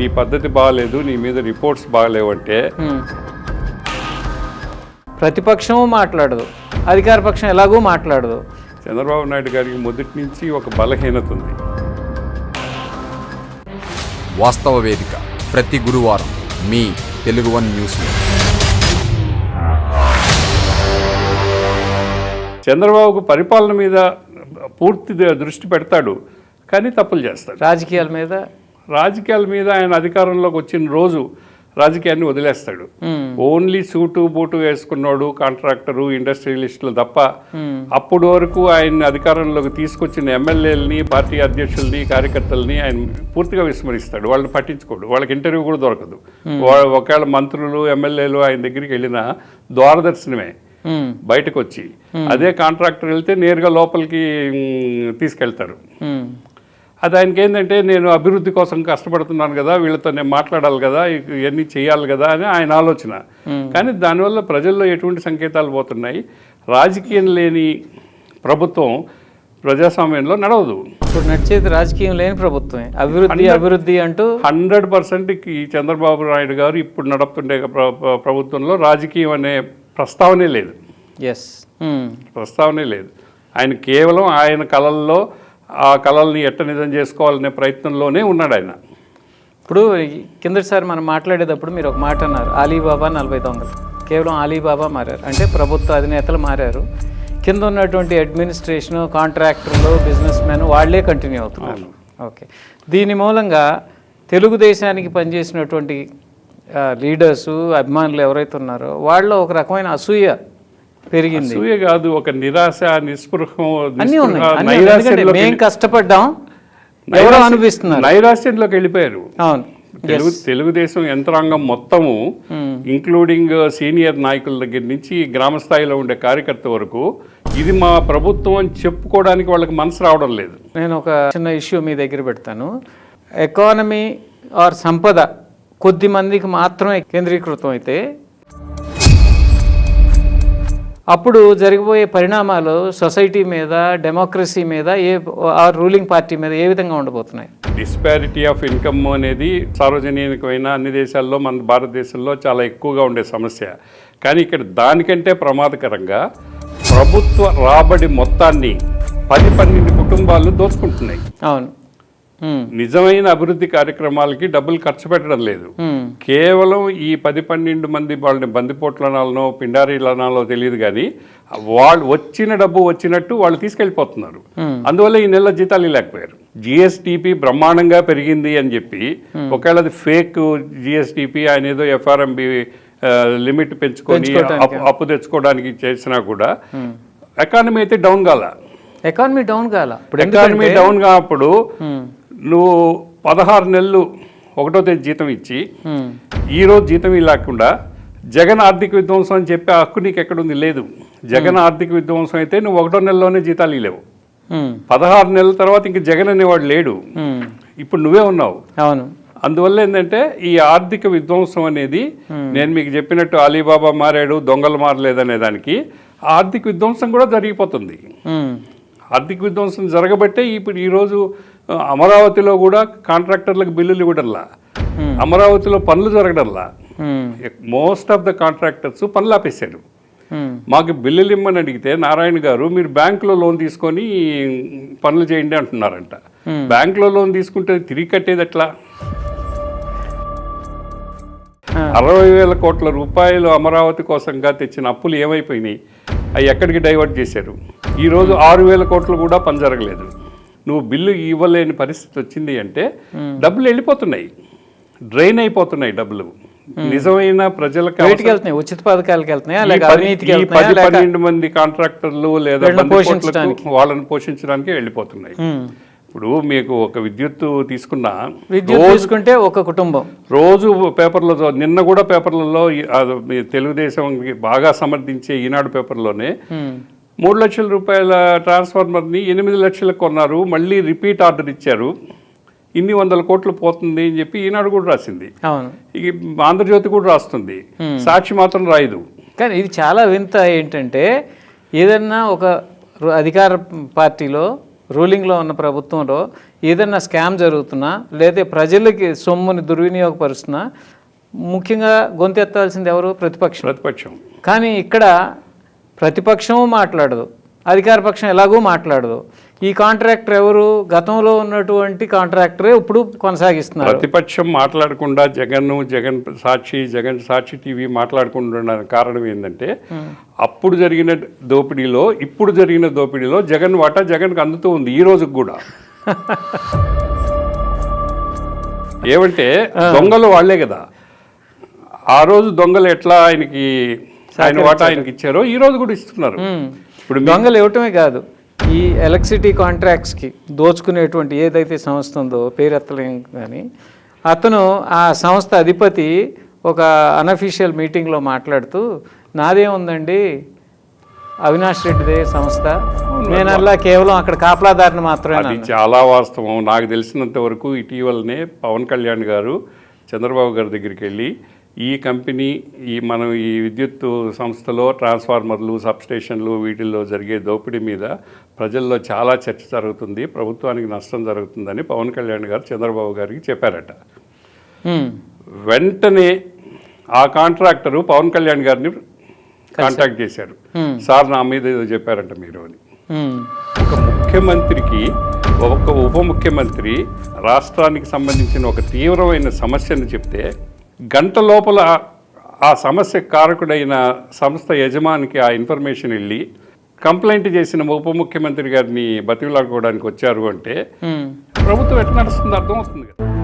నీ పద్ధతి బాగాలేదు నీ మీద రిపోర్ట్స్ బాగాలేవంటే ఉమ్. ప్రతిపక్షము మాట్లాడదు. అధికార పక్షం ఎలాగూ మాట్లాడదు. చంద్రబాబు నాయుడు గారికి మొదటి నుంచి ఒక బలహీనత ఉంది. వాస్తవ వేదిక ప్రతి గురువారం మీ తెలుగు వన్ న్యూస్లో చంద్రబాబుకు పరిపాలన మీద పూర్తి ద- దృష్టి పెడతాడు కానీ తప్పులు చేస్తాడు. రాజకీయాల మీద రాజకీయాల మీద ఆయన అధికారంలోకి వచ్చిన రోజు రాజకీయాన్ని వదిలేస్తాడు. ఓన్లీ సూటు బూటు వేసుకున్నాడు కాంట్రాక్టరు ఇండస్ట్రియలిస్టులు తప్ప అప్పటి వరకు ఆయన అధికారంలోకి తీసుకొచ్చిన ఎమ్మెల్యేలని పార్టీ అధ్యక్షుల్ని కార్యకర్తల్ని ఆయన పూర్తిగా విస్మరిస్తాడు. వాళ్ళని పట్టించుకోడు. వాళ్ళకి ఇంటర్వ్యూ కూడా దొరకదు. వా- ఒకవేళ మంత్రులు ఎమ్మెల్యేలు ఆయన దగ్గరికి వెళ్ళినా దూరదర్శనమే. బయటకు వచ్చి అదే కాంట్రాక్టర్ వెళ్తే నేరుగా లోపలికి తీసుకెళ్తారు. అది ఆయనకి ఏంటంటే నేను అభివృద్ధి కోసం కష్టపడుతున్నాను కదా వీళ్ళతో నేను మాట్లాడాలి కదా ఇవన్నీ చేయాలి కదా అని ఆయన ఆలోచన. కానీ దానివల్ల ప్రజల్లో ఎటువంటి సంకేతాలు పోతున్నాయి? రాజకీయం లేని ప్రభుత్వం ప్రజాస్వామ్యంలో నడవదు. ఇప్పుడు నడిచేది రాజకీయం లేని ప్రభుత్వమే. అభివృద్ధి అభివృద్ధి అంటూ హండ్రెడ్ పర్సెంట్ ఈ చంద్రబాబు నాయుడు గారు ఇప్పుడు నడుపుతుండే ప్ర- ప్ర- ప్రభుత్వంలో రాజకీయం అనే ప్రస్తావనే లేదు. ఎస్ ప్రస్తావనే లేదు. ఆయన కేవలం ఆయన కళల్లో ఆ కళల్ని ఎట్ట నిజం చేసుకోవాలనే ప్రయత్నంలోనే ఉన్నాడు ఆయన. ఇప్పుడు కిందటిసారి మనం మాట్లాడేటప్పుడు మీరు ఒక మాట అన్నారు అలీబాబా నలభై దొంగలు కేవలం అలీబాబా మారారు. అంటే ప్రభుత్వ అధినేతలు మారారు. కింద ఉన్నటువంటి అడ్మినిస్ట్రేషన్ కాంట్రాక్టర్లు బిజినెస్ మెన్ వాళ్ళే కంటిన్యూ అవుతున్నారు. ఓకే దీని మూలంగా తెలుగుదేశానికి పనిచేసినటువంటి లీడర్సు అభిమానులు ఎవరైతే ఉన్నారో వాళ్ళలో ఒక రకమైన అసూయ పెరిగింది. అసూయ కాదు ఒక నిరాశ నిస్పృహం అన్నీ నిస్పృహ, ఉన్నాయి అన్నీ ఉన్నాయి. ఎందుకంటే నైరాశ్యంలోకి మేం కష్టపడ్డాం. ఎవరో అనిపిస్తున్నారు నైరాశ్యంలోకి వెళ్ళిపోయారు. అవును. తెలుగు తెలుగుదేశం యంత్రాంగం మొత్తము ఇంక్లూడింగ్ సీనియర్ నాయకుల దగ్గర నుంచి గ్రామ స్థాయిలో ఉండే కార్యకర్త వరకు ఇది మా ప్రభుత్వం అని చెప్పుకోవడానికి వాళ్ళకి మనసు రావడం లేదు. నేను ఒక చిన్న ఇష్యూ మీ దగ్గర పెడతాను. ఎకానమీ ఆర్ సంపద కొద్ది మందికి మాత్రమే కేంద్రీకృతం అయితే అప్పుడు జరిగిపోయే పరిణామాలు సొసైటీ మీద డెమోక్రసీ మీద ఏ ఆ రూలింగ్ పార్టీ మీద ఏ విధంగా ఉండబోతున్నాయి? డిస్పారిటీ ఆఫ్ ఇన్కమ్ అనేది సార్వజనీయమైన అన్ని దేశాల్లో మన భారతదేశంలో చాలా ఎక్కువగా ఉండే సమస్య. కానీ ఇక్కడ దానికంటే ప్రమాదకరంగా ప్రభుత్వ రాబడి మొత్తాన్ని పది పన్నెండు కుటుంబాలు దోచుకుంటున్నాయి. అవును. నిజమైన అభివృద్ధి కార్యక్రమాలకి డబ్బులు ఖర్చు పెట్టడం లేదు. ఉమ్, కేవలం ఈ పది పన్నెండు మంది వాళ్ళని బందిపోట్లనాలనో పిండారీలనాలో తెలియదు కానీ వాళ్ళు వచ్చిన డబ్బు వచ్చినట్టు వాళ్ళు తీసుకెళ్ళిపోతున్నారు. అందువల్ల ఈ నెల జీతాలు లేకపోయారు జిఎస్టిపి బ్రహ్మాండంగా పెరిగింది అని చెప్పి ఒకవేళ అది ఫేక్ జిఎస్టిపి ఆయన ఏదో ఎఫ్ఆర్ఎంబి లిమిట్ పెంచుకొని అప్పు- తెచ్చుకోవడానికి చేసినా కూడా ఎకానమీ అయితే డౌన్ కాల. ఎకానమీ డౌన్ కాల. ఇప్పుడు ఎకానమీ డౌన్ కానప్పుడు నువ్వు పదహారు నెలలు ఒకటో తేదీ జీతం ఇచ్చి ఉమ్, ఈ రోజు జీతం లేకుండా జగన్ ఆర్థిక విధ్వంసం అని చెప్పే హక్కు నీకు ఎక్కడుంది? లేదు. జగన్ ఆర్థిక విధ్వంసం అయితే నువ్వు ఒకటో నెలలోనే జీతాలు ఇలేవు పదహారు నెలల తర్వాత ఇంక జగన్ అనేవాడు లేడు. ఇప్పుడు నువ్వే ఉన్నావు. అవును. అందువల్ల ఏంటంటే ఈ ఆర్థిక విధ్వంసం అనేది నేను మీకు చెప్పినట్టు అలీబాబా మారాడు దొంగలు మారలేదనే దానికి ఆర్థిక విధ్వంసం కూడా జరిగిపోతుంది. ఆర్థిక విధ్వంసం జరగబట్టే ఇప్పుడు ఈరోజు అమరావతిలో కూడా కాంట్రాక్టర్లకు బిల్లులు ఇవ్వడంలా. అమరావతిలో పనులు జరగడంలా. మోస్ట్ ఆఫ్ ద కాంట్రాక్టర్స్ పనులు ఆపేశారు. మాకు బిల్లులు ఇమ్మని అడిగితే నారాయణ గారు మీరు బ్యాంకులో లోన్ తీసుకొని పనులు చేయండి అంటున్నారంట. బ్యాంకులో లోన్ తీసుకుంటే తిరిగి కట్టేది ఎట్లా. అరవై వేల కోట్ల రూపాయలు అమరావతి కోసంగా తెచ్చిన అప్పులు ఏమైపోయినాయి? అవి ఎక్కడికి డైవర్ట్ చేశారు? ఈరోజు ఆరు వేల కోట్లు కూడా పని జరగలేదు. నువ్వు బిల్లు ఇవ్వలేని పరిస్థితి వచ్చింది అంటే డబ్బులు వెళ్ళిపోతున్నాయి. డ్రైన్ అయిపోతున్నాయి డబ్బులు. నిజమైన ప్రజలకు వెళ్తున్నాయి ఉచిత పథకాలకు వెళ్తున్నాయా పది- పన్నెండు మంది కాంట్రాక్టర్లు లేదా వీళ్ళని పోషించడానికి. వెళ్ళిపోతున్నాయి. ఇప్పుడు మీకు ఒక విద్యుత్ తీసుకున్నా విద్యుత్ తీసుకుంటే ఒక కుటుంబం. రోజు పేపర్లో చదువు- నిన్న కూడా పేపర్లలో తెలుగుదేశం బాగా సమర్థించే ఈనాడు పేపర్లోనే మూడు లక్షల రూపాయల ట్రాన్స్ఫార్మర్ని ఎనిమిది లక్షలకు కొన్నారు. మళ్ళీ రిపీట్ ఆర్డర్ ఇచ్చారు. ఇన్ని వందల కోట్లు పోతుంది అని చెప్పి ఈనాడు కూడా రాసింది. ఆంధ్రజ్యోతి కూడా రాస్తుంది. సాక్షి మాత్రం రాయదు. కానీ ఇది చాలా వింత ఏంటంటే ఏదన్నా ఒక అధికార పార్టీలో రూలింగ్లో ఉన్న ప్రభుత్వంలో ఏదైనా స్కామ్ జరుగుతున్నా లేదా ప్రజలకి సొమ్ముని దుర్వినియోగపరుస్తున్నా ముఖ్యంగా గొంతెత్తాల్సింది ఎవరు? ప్రతిపక్షం. ప్రతిపక్షం. కానీ ఇక్కడ ప్రతిపక్షము మాట్లాడదు. అధికార పక్షం ఎలాగూ మాట్లాడదు. ఈ కాంట్రాక్టర్ ఎవరు? గతంలో ఉన్నటువంటి కాంట్రాక్టరే ఇప్పుడు కొనసాగిస్తున్నారు. ప్రతిపక్షం మాట్లాడకుండా జగన్ జగన్ సాక్షి జగన్ సాక్షి టీవీ మాట్లాడకుండా కారణం ఏంటంటే అప్పుడు జరిగిన దోపిడీలో ఇప్పుడు జరిగిన దోపిడీలో జగన్ వాటా జగన్కి అందుతూ ఉంది ఈ రోజుకి కూడా. ఏమంటే దొంగలు వాళ్ళే కదా. ఆ రోజు దొంగలు ఎట్లా ఆయనకి ఆయన వాటా ఆయనకి ఇచ్చారో ఈ రోజు కూడా ఇస్తున్నారు. ఇప్పుడు దొంగలు ఇవ్వటమే కాదు ఈ ఎలక్ట్రిసిటీ కాంట్రాక్ట్స్కి దోచుకునేటువంటి ఏదైతే సంస్థ ఉందో పేరెత్తలేం కానీ అతను ఆ సంస్థ అధిపతి ఒక అనఫీషియల్ మీటింగ్లో మాట్లాడుతూ నాదేముందండి? అవినాష్ రెడ్డిదే సంస్థ. నేను అలా కేవలం అక్కడ కాపలాదారిని మాత్రమే చాలా వాస్తవం. నాకు తెలిసినంత వరకు ఇటీవలనే పవన్ కళ్యాణ్ గారు చంద్రబాబు గారి దగ్గరికి వెళ్ళి ఈ కంపెనీ ఈ మనం ఈ విద్యుత్ సంస్థలో ట్రాన్స్ఫార్మర్లు సబ్స్టేషన్లు వీటిల్లో జరిగే దోపిడీ మీద ప్రజల్లో చాలా చర్చ జరుగుతుంది. ప్రభుత్వానికి నష్టం జరుగుతుందని పవన్ కళ్యాణ్ గారు చంద్రబాబు గారికి చెప్పారట. వెంటనే ఆ కాంట్రాక్టరు పవన్ కళ్యాణ్ గారిని కాంటాక్ట్ చేశారు. సార్ నా మీద ఏదో చెప్పారంట మీరు అని. ఒక ముఖ్యమంత్రికి ఒక ఉప ముఖ్యమంత్రి రాష్ట్రానికి సంబంధించిన ఒక తీవ్రమైన సమస్యను చెప్తే గంట లోపల ఆ సమస్య కారకుడైన సంస్థ యజమానికి ఆ ఇన్ఫర్మేషన్ వెళ్ళి కంప్లైంట్ చేసిన ఉప ముఖ్యమంత్రి గారిని బతిలాడుకోవడానికి వచ్చారు అంటే. ప్రభుత్వం ఎట్లా నడుస్తుంది అర్థమవుతుంది కదా